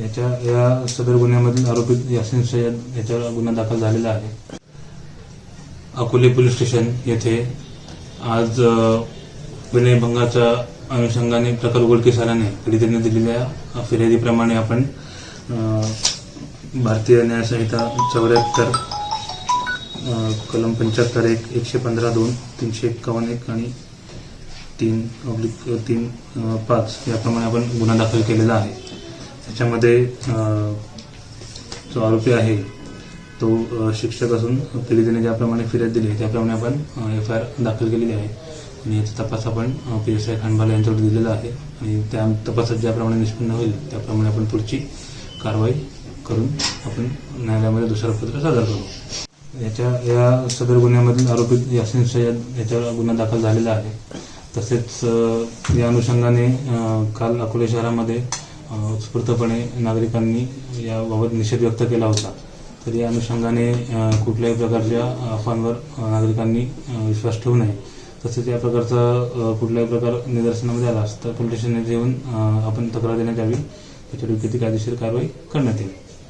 याच्या या सदर गुन्ह्यामधील आरोपी यासिन सय्यद याच्यावर गुन्हा दाखल झालेला आहे. अकोले पोलीस स्टेशन येथे आज विनयभंगाच्या अनुषंगाने प्रकार उघडकीस आल्याने पीडितेने दिलेल्या फिर्यादीप्रमाणे आपण भारतीय न्यायसंहिता चौऱ्याहत्तर कलम पंच्याहत्तर एक एकशे पंधरा दोन तीनशे एक्कावन्न एक आणि तीन ऑब्लिक तीन पाच याप्रमाणे आपण गुन्हा दाखल केलेला आहे. त्याच्यामध्ये जो आरोपी आहे तो शिक्षक असून पीडितेने ज्याप्रमाणे फिर्याद दिली त्याप्रमाणे आपण एफ आय आर दाखल केलेली आहे. आणि याचा तपास आपण पी एस आय खांडबाला यांच्यावर दिलेला आहे. आणि त्या तपासात ज्याप्रमाणे निष्पन्न होईल त्याप्रमाणे आपण पुढची कारवाई करून आपण न्यायालयामध्ये दुसरं पत्र सादर करू. याच्या या सदर गुन्ह्यामधील आरोपी यासिन सय्यद याच्यावर गुन्हा दाखल झालेला आहे. तसेच या अनुषंगाने काल अकोले शहरामध्ये उत्स्फूर्तपणे नागरिकांनी याबाबत निषेध व्यक्त केला होता. तर या अनुषंगाने कुठल्याही प्रकारच्या अफवांवर नागरिकांनी विश्वास ठेवू नये. तसेच या प्रकारचा कुठल्याही प्रकार निदर्शनामध्ये आला तर पोलीस स्टेशन येऊन आपण तक्रार देण्यात यावी. त्याच्यावर किती कायदेशीर कारवाई करण्यात येईल.